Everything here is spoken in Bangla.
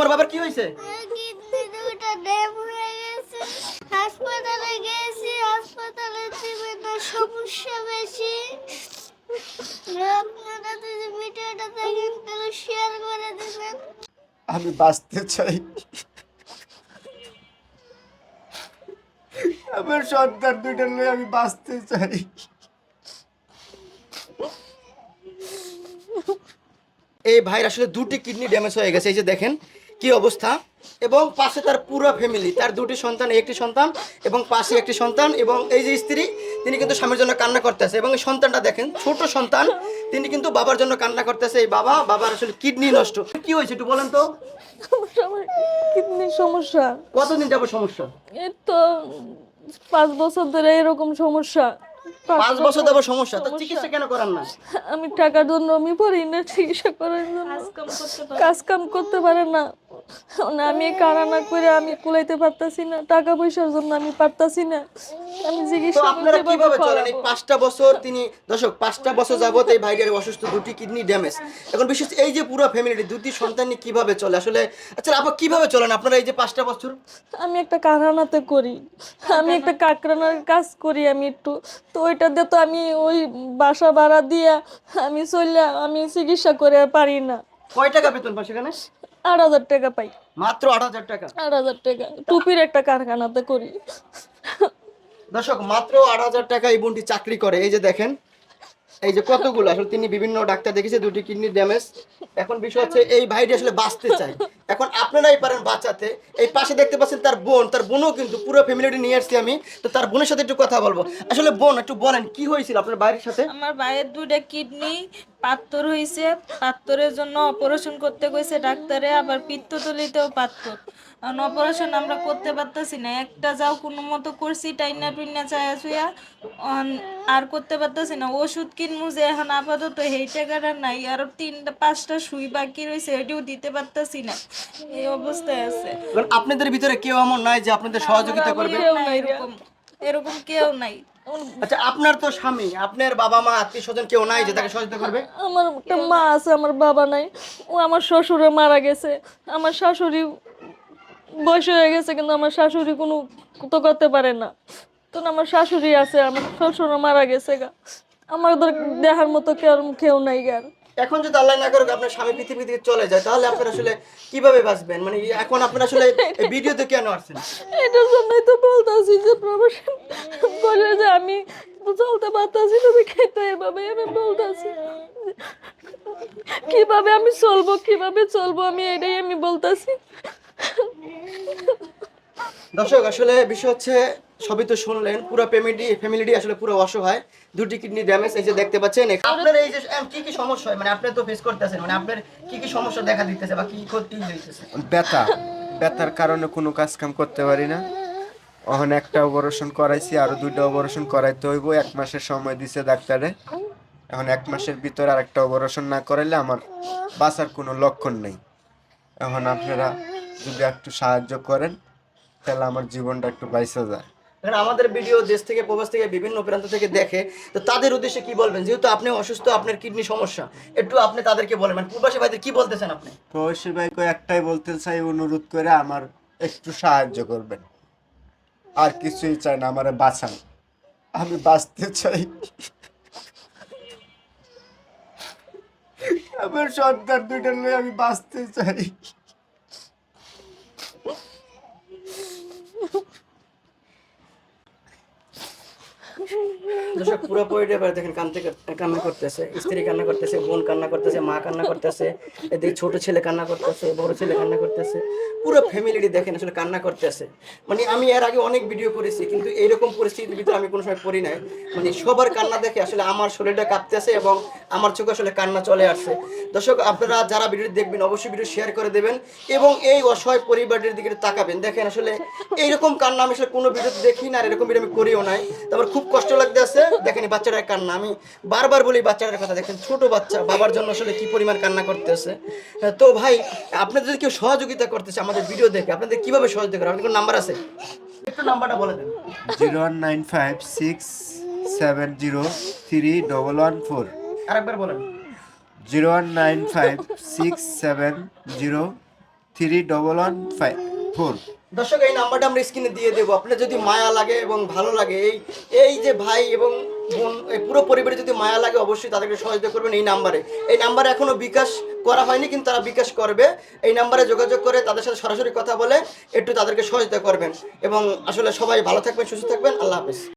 তোর বাবার কি হয়েছে? কিডনি দুটো ড্যাম হয়ে গেছে। হাসপাতালে গেছি হাসপাতালে বিভিন্ন সমস্যা বেশি। আপনারা যদি ভিডিওটা দেখেন তাহলে শেয়ার করে দেবেন। আমি বাঁচতে চাই। আমার সন্তান দুইটা নিয়ে আমি বাঁচতে চাই। এই ভাইয়ের আসলে দুটি কিডনি ড্যামেজ হয়ে গেছে এই যে দেখেন কি অবস্থা? এবং পাশে তার পুরো ফ্যামিলি তার দুটি সন্তান একটি সন্তান এবং পাশে একটি সন্তান এবং এই যে স্ত্রী তিনি কিন্তু স্বামীর জন্য কান্না করতেছে এবং এই সন্তানটা দেখেন ছোট সন্তান তিনি কিন্তু বাবার জন্য কান্না করতেছে। এই বাবা বাবার আসলে কিডনি নষ্ট। কি হয়েছে একটু বলেন তো? কিডনি সমস্যা। কতদিন যাব সমস্যা? এই তো পাঁচ বছর ধরে এরকম সমস্যা। পাঁচ বছর যাব সমস্যা তো চিকিৎসা কেন করান না? আমি টাকার জন্য আমি পারি না চিকিৎসা করার জন্য। কাজ কাম করতে পারে। না। না আমি কারানা করে আমি কুলাইতে পারতাছি না টাকা পয়সার জন্য আমি পারতাছি না। আমি তো চিকিৎসা আপনারা কীভাবে চলেন? এই পাঁচটা বছর তিনি দর্শক পাঁচটা বছর যাবত এই ভাইয়ের অসুস্থ দুটি কিডনি ড্যামেজ। এখন বিশেষ এই যে পুরো ফ্যামিলি দুটি সন্তান নিয়ে কীভাবে চলে? আসলে আচ্ছা আপা কীভাবে চলেন আপনারা এই যে পাঁচটা বছর? আমি একটা কারখানাতে করি। আমি একটা কাকরানার কাজ করি আমি একটু তো ওইটা দিয়ে তো আমি ওই বাসা ভাড়া দিয়া আমি চললে আমি চিকিৎসা করে পারি না। কয় টাকা বেতন পান সেখানে আট হাজার টাকা পাই। মাত্র আট হাজার টাকা? আট হাজার টাকা। টুপির একটা কারখানাতে করি। দর্শক মাত্র আট হাজার টাকা এই বোনটি চাকরি করে। এই যে দেখেন এই যে কতগুলো? আসলে তিনি বিভিন্ন ডাক্তার দেখেছে দুটি কিডনি ড্যামেজ এখন বিষয় হচ্ছে এই ভাইটি আসলে বাঁচতে চাই এখন আপনারাই পারেন বাঁচাতে। এই পাশে দেখতে পাচ্ছেন তার বোন, তার বোনও কিন্তু পুরো ফ্যামিলিটি নিয়ে আসছি আমি। তো তার বোনের সাথে একটু কথা বলব। আসলে বোন, একটু বলেন, কি হয়েছিল আপনার বাইরের সাথে? আমার ভাইয়ের দুইটা কিডনি পাত্তর হয়েছে পাত্তরের জন্য অপারেশন করতে কইছে ডাক্তারে, আবার পিত্তথলিতেও পাত্তর অপারেশন আমরা করতে পারতাছি না। একটা যাও কোনো মতো করছি, টাইনা টুইনা চায়া চুয়া আর করতে পারতাছি না। ওষুধ কিনবো যে এখন আপাতত এই টাকাটা নাই। আর তিনটা, পাঁচটা সুই বাকি রয়েছে এটিও দিতে পারতাছি না। এই অবস্থায় আছে। কারণ আপনাদের ভিতরে কেউ এমন নাই যে আপনাদের সহযোগিতা করবে? কেউ নাই এরকম। এরকম কেউ নাই। আচ্ছা আপনার তো স্বামী আপনার বাবা মা আত্মীয় স্বজন কেউ নাই যে তাকে সহযোগিতা করবে? আমার একটা মা আছে আমার বাবা নাই। ও আমার শ্বশুরে মারা গেছে। আমার শাশুড়ি বয়স হয়ে গেছে কিন্তু আমার শাশুড়ি কোনো তো করতে পারে না। তো আমার শাশুড়ি আছে আমার শ্বশুরও মারা গেছে গা। আমাদের দেখার মতো কেউ কেউ নাই গার এখন যদি আল্লাহ না করুক আপনার স্বামী পৃথিবী থেকে চলে যায় তাহলে আপনারা আসলে কীভাবে বাঁচবেন? মানে এখন আপনারা আসলে এই ভিডিওতে কেন আসছেন? এটার জন্যই তো বলতেছি যে প্রমোশন বলে যে আমি চলতে পারতাছি না আমি খেতে এভাবে আমি বলতেছি। কীভাবে আমি চলবো কীভাবে চলবো আমি এটাই আমি বলতেছি। দর্শক আসলে বিষয় হচ্ছে সবই তো শুনলেন পুরো ফ্যামিলি ফ্যামিলিটি আসলে পুরো অসহায়। দুটি কিডনি ড্যামেজ এই যে দেখতে পাচ্ছেন আপনার এই যে কি কি সমস্যা হয়? মানে আপনি তো ফেস করতেছেন মানে আপনার কি কি সমস্যা দেখা দিতেছে বা কি ক্ষতি হইতেছে? ব্যথা ব্যথার কারণে কোনো কাজ কাম করতে পারি না। ওখানে একটা অপারেশন করাইছি আরও দুইটা অপারেশন করাইতে হইব এক মাসের সময় দিছে ডাক্তারে। এখন এক মাসের ভিতরে আর একটা অপারেশন না করাইলে আমার বাঁচার কোনো লক্ষণ নেই। এখন আপনারা যদি একটু সাহায্য করেন তাহলে আমার জীবনটা একটু বাইসে যায়। কারণ আমাদের ভিডিও দেশ থেকে, প্রবাস থেকে, বিভিন্ন প্রান্ত থেকে দেখে, তো তাদের উদ্দেশ্যে কি বলবেন? যেহেতু আপনি অসুস্থ, আপনার কিডনি সমস্যা, একটু আপনি তাদেরকে বলেন। মানে প্রবাসী ভাইদের কি বলতেছেন আপনি? প্রবাসী ভাইকে একটাই বলতে চাই, অনুরোধ করে আমার একটু সাহায্য করবেন। আর কিছুই চাই না, আমার বাঁচান। আমি বাঁচতে চাই। আমার সন্তান দুইটা নিয়ে আমি বাঁচতে চাই। দর্শক পুরো পরিবার এবার দেখেন কানতে কান্না করতেছে, স্ত্রী কান্না করতেছে, বোন কান্না করতেছে, মা কান্না করতেছে, এদিকে ছোট ছেলে কান্না করতেছে, বড় ছেলে কান্না করতেছে, পুরো ফ্যামিলিটি দেখেন আসলে কান্না করতেছে। মানে আমি এর আগে অনেক ভিডিও করেছি, কিন্তু এইরকম পরিস্থিতির ভিতরে আমি কোনো সময় পড়ি নাই। মানে সবার কান্না দেখে আসলে আমার শরীরটা কাঁপতেছে এবং আমার চোখে আসলে কান্না চলে আসছে। দর্শক, আপনারা যারা ভিডিও দেখবেন, অবশ্যই ভিডিও শেয়ার করে দেবেন এবং এই অসহায় পরিবারটির দিকে তাকাবেন। দেখেন আসলে এইরকম কান্না আমি আসলে কোনো ভিডিও দেখি না আর এরকম ভিডিও আমি করিও নাই। তারপর খুব কষ্ট লাগতেছে। দেখেন বাচ্চাটার কান্না আমি বারবার বলি বাচ্চাটার কথা দেখেন ছোট বাচ্চা বাবার জন্য আসলে কি পরিমাণ কান্না করতেছে। তো ভাই আপনাদের যদি কেউ সহযোগিতা করতেছে আমাদের ভিডিও দেখে আপনাদের কীভাবে সহযোগিতা করে আপনাদের কোনো নাম্বার আছে? একটু নাম্বারটা বলে দেন। Zero one nine five six seven zero three double one four. আরেকবার বলেন। Zero one nine five six seven zero three double one five four. দর্শক, এই নাম্বারটা আমরা স্ক্রিনে দিয়ে দেবো। আপনার যদি মায়া লাগে এবং ভালো লাগে, এই এই যে ভাই এবং বোন, এই পুরো পরিবারে যদি মায়া লাগে, অবশ্যই তাদেরকে সহযোগিতা করবেন এই নাম্বারে। এই নাম্বারে এখনও বিকাশ করা হয়নি, কিন্তু তারা বিকাশ করবে। এই নাম্বারে যোগাযোগ করে তাদের সাথে সরাসরি কথা বলে একটু তাদেরকে সহযোগিতা করবেন। এবং আসলে সবাই ভালো থাকবেন, সুস্থ থাকবেন। আল্লাহ হাফেজ।